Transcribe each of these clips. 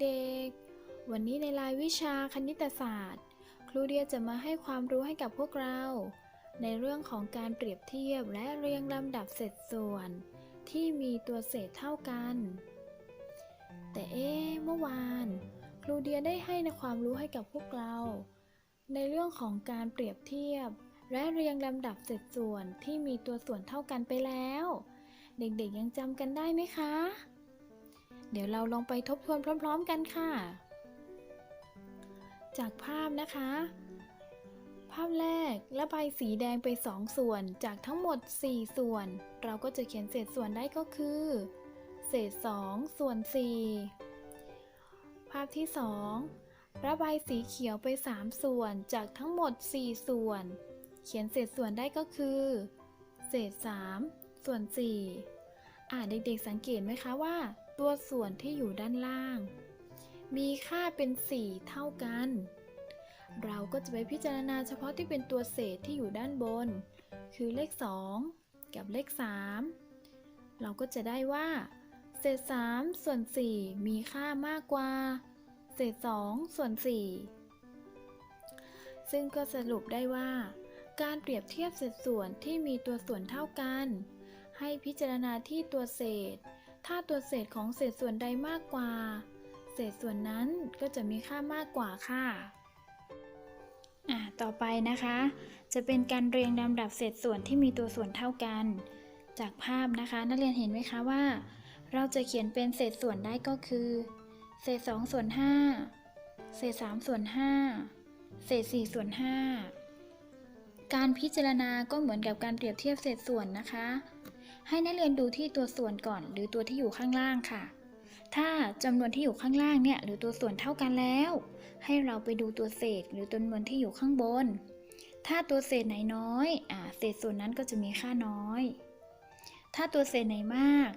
เด็กๆ วันนี้ในรายวิชาคณิตศาสตร์ ครูเดียจะมาให้ความรู้ให้กับพวกเรา ในเรื่องของการเปรียบเทียบและเรียงลำดับเศษส่วน ที่มีตัวเศษเท่ากัน แต่เอ๊ะเมื่อวาน ครูเดียได้ให้ในความรู้ให้กับพวกเรา ในเรื่องของการเปรียบเทียบ และเรียงลำดับเศษส่วนที่มีตัวส่วนเท่ากันไปแล้ว เด็กๆยังจำกันได้ไหมคะ เดี๋ยวเราลองไปทบทวนพร้อม ๆ กันค่ะ จากภาพนะคะ ภาพแรกระบายสีแดงไป 2 ส่วน จากทั้งหมด 4 ส่วน เราก็จะเขียนเศษส่วนได้ก็คือ เศษ 2 ส่วน 4 ภาพที่ 2 ระบายสีเขียวไป 3 ส่วน จากทั้งหมด 4 ส่วน เขียนเศษส่วนได้ก็คือ เศษ 3 ส่วน 4อ่าเด็กๆสังเกตไหมคะว่า ตัวส่วนที่อยู่ด้านล่าง มีค่าเป็น 4 เท่ากัน เราก็จะไปพิจารณาเฉพาะที่เป็นตัวเศษที่อยู่ด้านบน คือเลข 2 กับเลข 3 เราก็จะได้ว่า เศษ 3 ส่วน 4 มีค่ามากกว่า เศษ 2 ส่วน 4 ซึ่งก็สรุปได้ว่า การเปรียบเทียบเศษส่วนที่มีตัวส่วนเท่ากัน ให้พิจารณาที่ตัวเศษ ถ้าตัวเศษของเศษส่วนใดมากกว่า เศษส่วนนั้นก็จะมีค่ามากกว่าค่ะอะต่อไปนะคะ จะเป็นการเรียงลำดับเศษส่วนที่มีตัวส่วนเท่ากัน จากภาพนะคะ นักเรียนเห็นไหมคะว่า เราจะเขียนเป็นเศษส่วนได้ก็คือ เศษ2ส่วน5เศษ3ส่วน5เศษ4ส่วน5การพิจารณาก็เหมือนกับการเปรียบเทียบเศษส่วนนะคะ ให้นักเรียนดูที่ตัวส่วนก่อน หรือตัวที่อยู่ข้างล่างค่ะ ถ้าจำนวนที่อยู่ข้างล่างเนี่ยหรือตัวส่วนเท่ากันแล้ว ให้เราไปดูตัวเศษหรือจำนวนที่อยู่ข้างบน ถ้าตัวเศษไหนน้อยอ่าเศษส่วนนั้นก็จะมีค่าน้อย ถ้าตัวเศษไหนมาก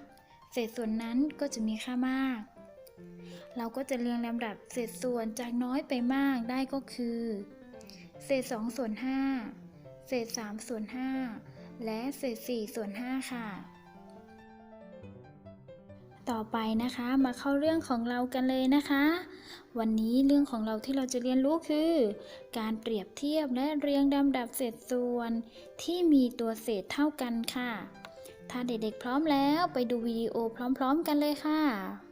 เศษส่วนนั้นก็จะมีค่ามาก เราก็จะเรียงลำดับเศษส่วนจากน้อยไปมากได้ก็คือ เศษ2ส่วน5เศษ3ส่วน5 และเศษ4ส่วน5ค่ะ ต่อไปนะคะมาเข้าเรื่องของเรากันเลยนะคะ วันนี้เรื่องของเราที่เราจะเรียนรู้คือ การเปรียบเทียบและเรียงลำดับเศษส่วน ที่มีตัวเศษเท่ากันค่ะ ถ้าเด็กๆพร้อมแล้วไปดูวิดีโอพร้อมๆกันเลยค่ะ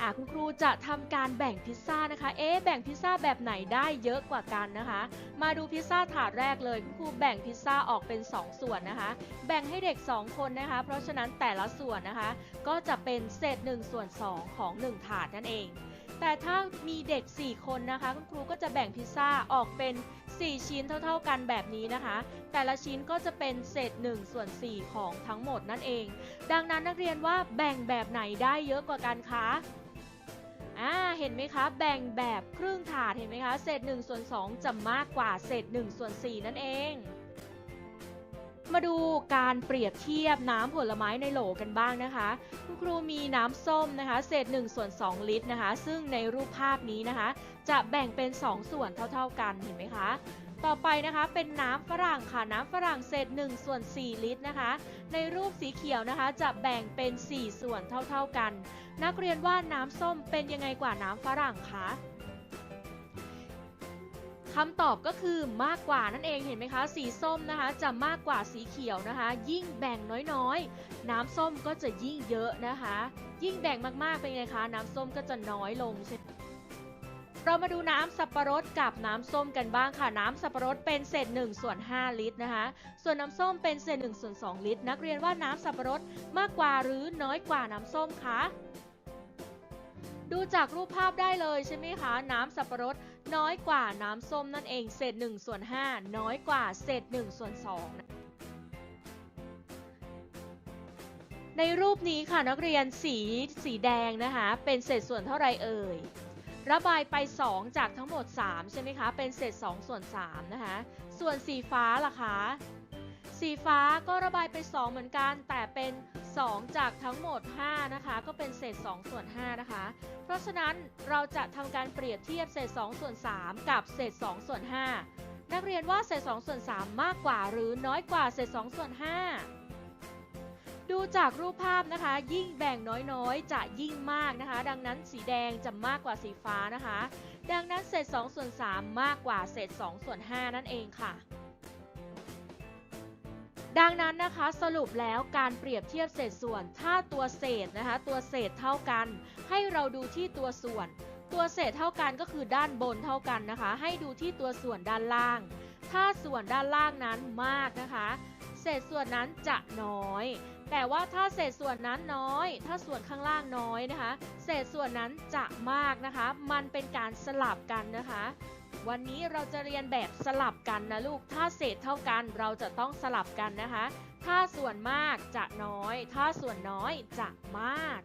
อะคุณครูจะทำการแบ่งพิซซ่านะคะ เอ๊แบ่งพิซซ่าแบบไหนได้เยอะกว่ากันนะคะ มาดูพิซซ่าถาดแรกเลยคุณครูแบ่งพิซซ่าออกเป็น 2 ส่วนนะคะ แบ่งให้เด็ก 2 คนนะคะ เพราะฉะนั้นแต่ละส่วนนะคะ ก็จะเป็นเศษ1ส่วน2 ของ 1 ถาดนั่นเอง แต่ถ้ามีเด็ก 4 คนนะคะ คุณครูก็จะแบ่งพิซซ่าออกเป็น 4 ชิ้นเท่า ๆกันแบบนี้นะคะ แต่ละชิ้นก็จะเป็นเศษ1ส่วน4 ของทั้งหมดนั่นเอง ดังนั้นนักเรียนว่าแบ่งแบบไหนได้เยอะกว่ากันคะ อ่าเห็นไหมคะ แบ่งแบบครึ่งถาดเห็นไหมคะ เศษ1ส่วน2จะมากกว่าเศษ1ส่วน4นั่นเอง มาดูการเปรียบเทียบน้ำผลไม้ในโหลกันบ้างนะคะ คุณครูมีน้ำส้มนะคะ เศษ1ส่วน2 ลิตรนะคะ ซึ่งในรูปภาพนี้นะคะ จะแบ่งเป็น 2 ส่วนเท่า ๆกันเห็นไหมคะต่อไปนะคะเป็นน้ำฝรั่งค่ะน้ำฝรั่งเศษ1ส่วน4 ลิตรนะคะ ในรูปสีเขียวนะคะจะแบ่งเป็น 4 ส่วนเท่าๆกัน นักเรียนว่าน้ำส้มเป็นยังไงกว่าน้ำฝรั่งคะ คำตอบก็คือมากกว่านั่นเองเห็นไหมคะ สีส้มนะคะ จะมากกว่าสีเขียวนะคะ ยิ่งแบ่งน้อยๆ น้ำส้มก็จะยิ่งเยอะนะคะ ยิ่งแบ่งมากๆเป็นไงคะ น้ำส้มก็จะน้อยลงใช่เรามาดูน้ำสับปะรดกับน้ำส้มกันบ้างค่ะ น้ำสับปะรดเป็นเศษ1ส่วน5ลิตรนะคะ ส่วนน้ำส้มเป็นเศษ1ส่วน2ลิตร นักเรียนว่าน้ำสับปะรดมากกว่าหรือน้อยกว่าน้ำส้มคะ ดูจากรูปภาพได้เลยใช่ไหมคะ น้ำสับปะรดน้อยกว่าน้ำส้มนั่นเอง เศษ1ส่วน5น้อยกว่าเศษ1ส่วน2นะในรูปนี้ค่ะนักเรียนสีสีแดงนะคะ เป็นเศษส่วนเท่าไรเอ่ย ระบายไป 2 จากทั้งหมด 3 ใช่ไหมคะ เป็นเศษ 2 ส่วน 3 นะคะ ส่วนสีฟ้าล่ะคะ สีฟ้าก็ระบายไป 2 เหมือนกันแต่เป็น 2 จากทั้งหมด 5 นะคะ ก็เป็นเศษ 2 ส่วน 5 นะคะ เพราะฉะนั้นเราจะทำการเปรียบเทียบเศษ 2 ส่วน 3 กับเศษ 2 ส่วน 5 นักเรียนว่าเศษ 2 ส่วน 3 มากกว่าหรือน้อยกว่าเศษ 2 ส่วน 5 ดูจากรูปภาพนะคะ ยิ่งแบ่งน้อยๆ จะยิ่งมากนะคะ ดังนั้นสีแดงจะมากกว่าสีฟ้านะคะ ดังนั้นเศษ 2 ส่วน 3 มากกว่าเศษ 2 ส่วน 5 นั่นเองค่ะ ดังนั้นนะคะสรุปแล้วการเปรียบเทียบเศษส่วน ถ้าตัวเศษนะคะตัวเศษเท่ากัน ให้เราดูที่ตัวส่วน ตัวเศษเท่ากันก็คือด้านบนเท่ากันนะคะ ให้ดูที่ตัวส่วนด้านล่าง ถ้าส่วนด้านล่างนั้นมากนะคะ เศษส่วนนั้นจะน้อย แต่ว่าถ้าเศษส่วนนั้นน้อย ถ้าส่วนข้างล่างน้อยนะคะ เศษส่วนนั้นจะมากนะคะ มันเป็นการสลับกันนะคะ วันนี้เราจะเรียนแบบสลับกันนะลูก ถ้าเศษเท่ากันเราจะต้องสลับกันนะคะ ถ้าส่วนมากจะน้อย ถ้าส่วนน้อยจะมาก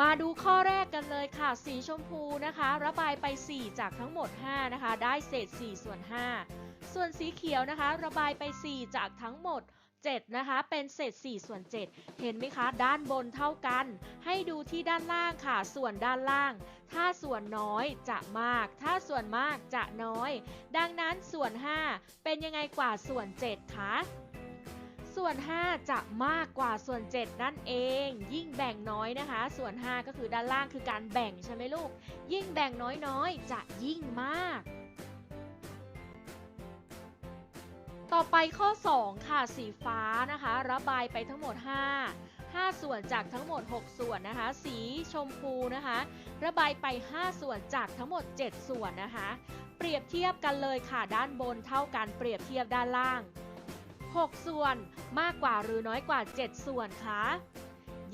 มาดูข้อแรกกันเลยค่ะ สีชมพูนะคะ ระบายไป 4 จากทั้งหมด 5 นะคะ ได้เศษ 4 ส่วน 5 ส่วนสีเขียวนะคะ ระบายไป 4 จากทั้งหมด 7 นะคะ เป็นเศษ 4 ส่วน 7 เห็นไหมคะ ด้านบนเท่ากัน ให้ดูที่ด้านล่างค่ะ ส่วนด้านล่าง ถ้าส่วนน้อยจะมาก ถ้าส่วนมากจะน้อย ดังนั้นส่วน 5 เป็นยังไงกว่าส่วน 7 คะส่วน 5 จะมากกว่าส่วน 7 นั่นเอง ยิ่งแบ่งน้อยนะคะ ส่วน 5 ก็คือด้านล่างคือการแบ่งใช่ไหมลูก ยิ่งแบ่งน้อยๆ จะยิ่งมาก ต่อไปข้อ 2 ค่ะสีฟ้านะคะ ระบายไปทั้งหมด 5 5 ส่วนจากทั้งหมด 6 ส่วนนะคะ สีชมพูนะคะ ระบายไป 5 ส่วนจากทั้งหมด 7 ส่วนนะคะ เปรียบเทียบกันเลยค่ะด้านบนเท่ากันเปรียบเทียบด้านล่าง 6 ส่วนมากกว่าหรือน้อยกว่า 7 ส่วนคะ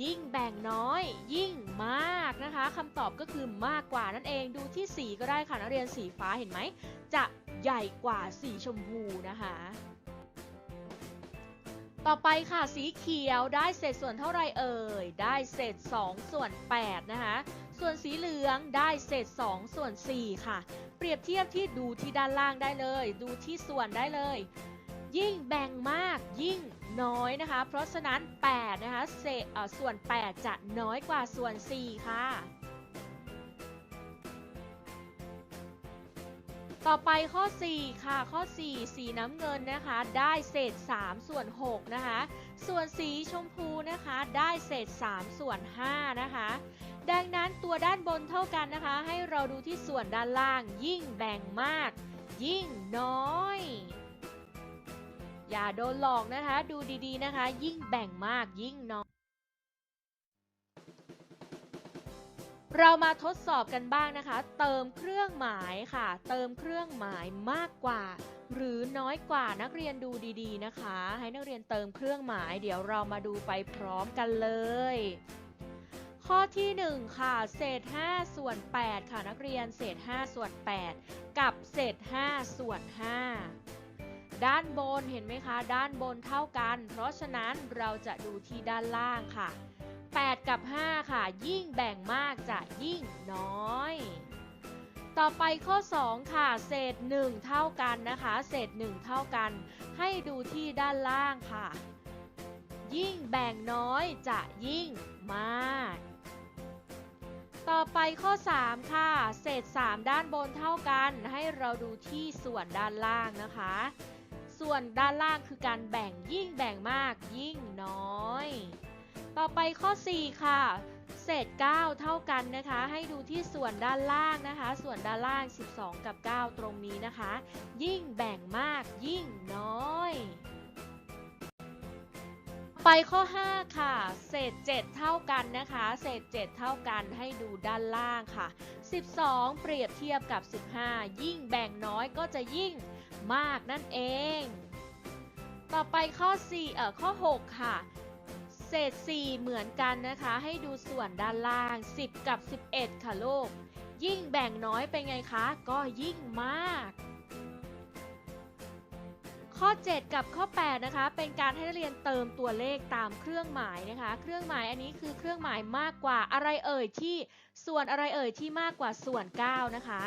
ยิ่งแบ่งน้อย ยิ่งมากนะคะคำตอบก็คือมากกว่านั่นเองดูที่สีก็ได้ค่ะนักเรียนสีฟ้าเห็นไหม จะใหญ่กว่าสีชมพูนะคะ ต่อไปค่ะสีเขียวได้เศษส่วนเท่าไรเอ่ย ได้เศษ 2 ส่วน 8 นะคะ ส่วนสีเหลืองได้เศษ 2 ส่วน 4 ค่ะ เปรียบเทียบที่ดูที่ด้านล่างได้เลย ดูที่ส่วนได้เลย ยิ่งแบ่งมากยิ่ง น้อยนะคะ เพราะฉะนั้น8นะคะเศษอ่อส่วน 8 จะน้อยกว่าส่วน 4 ค่ะ ต่อไปข้อ 4 ค่ะ ข้อ 4 สีน้ำเงินนะคะ ได้เศษ 3 ส่วน 6 นะคะ ส่วนสีชมพูนะคะ ได้เศษ 3 ส่วน 5 นะคะดังนั้นตัวด้านบนเท่ากันนะคะ ให้เราดูที่ส่วนด้านล่างยิ่งแบ่งมาก ยิ่งน้อย อย่าโดนหลอกนะคะ ดูดีๆนะคะ ยิ่งแบ่งมากยิ่งน้อยเรามาทดสอบกันบ้างนะคะ เติมเครื่องหมายค่ะ เติมเครื่องหมายมากกว่า หรือน้อยกว่านักเรียนดูดีๆนะคะ ให้นักเรียนเติมเครื่องหมาย เดี๋ยวเรามาดูไปพร้อมกันเลย ข้อที่ 1 ค่ะ เศษ 5 ส่วน 8 ค่ะนักเรียนเศษ 5 ส่วน 8 กับเศษ 5 ส่วน 5 ด้านบนเห็นไหมคะ ด้านบนเท่ากัน เพราะฉะนั้นเราจะดูที่ด้านล่างค่ะ 8 กับ 5 ค่ะ ยิ่งแบ่งมากจะยิ่งน้อย ต่อไปข้อ 2 ค่ะ เศษ 1 เท่ากันนะคะ เศษ 1 เท่ากัน ให้ดูที่ด้านล่างค่ะ ยิ่งแบ่งน้อยจะยิ่งมาก ต่อไปข้อ 3 ค่ะ เศษ 3 ด้านบนเท่ากัน ให้เราดูที่ส่วนด้านล่างนะคะ ส่วนด้านล่างคือการแบ่งยิ่งแบ่งมากยิ่งน้อย ต่อไปข้อ 4 ค่ะ เศษ 9 เท่ากันนะคะ ให้ดูที่ส่วนด้านล่างนะคะ ส่วนด้านล่าง 12 กับ 9 ตรงนี้นะคะ ยิ่งแบ่งมากยิ่งน้อยไปข้อ 5 ค่ะ เศษ 7 เท่ากันนะคะ เศษ 7 เท่ากันให้ดูด้านล่างค่ะ 12 เปรียบเทียบกับ 15 ยิ่งแบ่งน้อยก็จะยิ่ง มากนั่นเอง ต่อไปข้อ4เอ่อข้อ 6 ค่ะ เศษ 4 เหมือนกันนะคะ ให้ดูส่วนด้านล่าง 10 กับ 11 ค่ะลูก ยิ่งแบ่งน้อยเป็นไงคะ ก็ยิ่งมากข้อ 7 กับข้อ 8 นะคะ เป็นการให้นักเรียนเติมตัวเลขตามเครื่องหมายนะคะ เครื่องหมายอันนี้คือเครื่องหมายมากกว่าอะไรเอ่ยที่ส่วนอะไรเอ่ยที่มากกว่าส่วน 9 นะคะ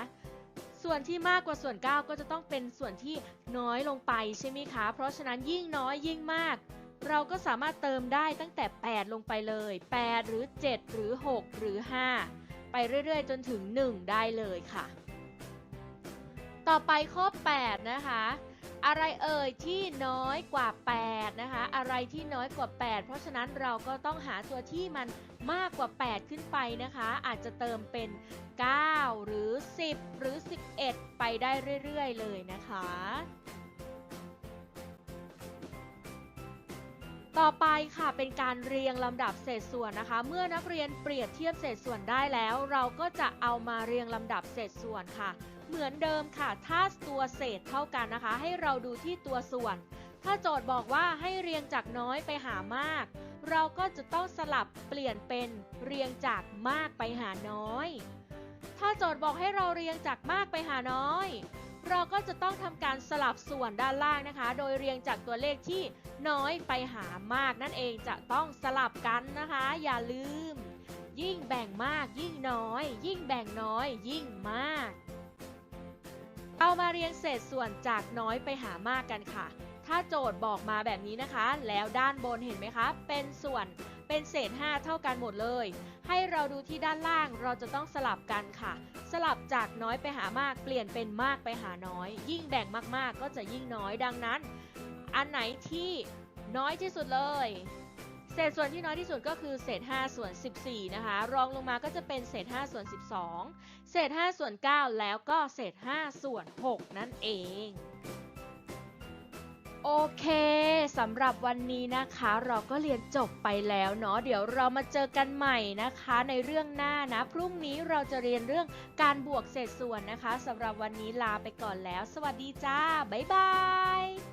ส่วนที่มากกว่าส่วน 9 ก็จะต้องเป็นส่วนที่น้อยลงไปใช่ไหมคะ เพราะฉะนั้นยิ่งน้อยยิ่งมาก เราก็สามารถเติมได้ตั้งแต่ 8 ลงไปเลย 8 หรือ 7 หรือ 6 หรือ 5 ไปเรื่อยๆ จนถึง 1 ได้เลยค่ะ ต่อไปข้อ 8 นะคะ อะไรเอ่ยที่น้อยกว่า 8 นะคะ อะไรที่น้อยกว่า 8 เพราะฉะนั้นเราก็ต้องหาตัวที่มันมากกว่า 8 ขึ้นไปนะคะ อาจจะเติมเป็น 9 หรือ 10 หรือ 11 ไปได้เรื่อยๆ เลยนะคะ ต่อไปค่ะเป็นการเรียงลำดับเศษส่วนนะคะ เมื่อนักเรียนเปรียบเทียบเศษส่วนได้แล้ว เราก็จะเอามาเรียงลำดับเศษส่วนค่ะ เหมือนเดิมค่ะ ถ้าตัวเศษเท่ากันนะคะ ให้เราดูที่ตัวส่วน ถ้าโจทย์บอกว่าให้เรียงจากน้อยไปหามาก เราก็จะต้องสลับเปลี่ยนเป็นเรียงจากมากไปหาน้อย ถ้าโจทย์บอกให้เราเรียงจากมากไปหาน้อย เราก็จะต้องทำการสลับส่วนด้านล่างนะคะ โดยเรียงจากตัวเลขที่น้อยไปหามากนั่นเองจะต้องสลับกันนะคะ อย่าลืม ยิ่งแบ่งมากยิ่งน้อย ยิ่งแบ่งน้อย ยิ่งมาก เอามาเรียงเศษส่วนจากน้อยไปหามากกันค่ะ ถ้าโจทย์บอกมาแบบนี้นะคะ แล้วด้านบนเห็นไหมคะ เป็นส่วนเป็นเศษ 5 เท่ากันหมดเลย ให้เราดูที่ด้านล่างเราจะต้องสลับกันค่ะ สลับจากน้อยไปหามากเปลี่ยนเป็นมากไปหาน้อย ยิ่งแบ่งมากๆ ก็จะยิ่งน้อยดังนั้น อันไหนที่น้อยที่สุดเลย ศษส่วนที่น้อยที่สุดก็คือเศษ5ส่วน 14 นะคะ รองลงมาก็จะเป็นเศษ5ส่วน 12 เศษ5ส่วน 9 แล้วก็เศษ5ส่วน 6 นั่นเอง โอเคสำหรับวันนี้นะคะ เราก็เรียนจบไปแล้วเนาะเดี๋ยวเรามาเจอกันใหม่นะคะ ในเรื่องหน้านะ พรุ่งนี้เราจะเรียนเรื่องการบวกเศษส่วนนะคะสำหรับวันนี้ลาไปก่อนแล้ว สวัสดีจ้า บ๊ายบาย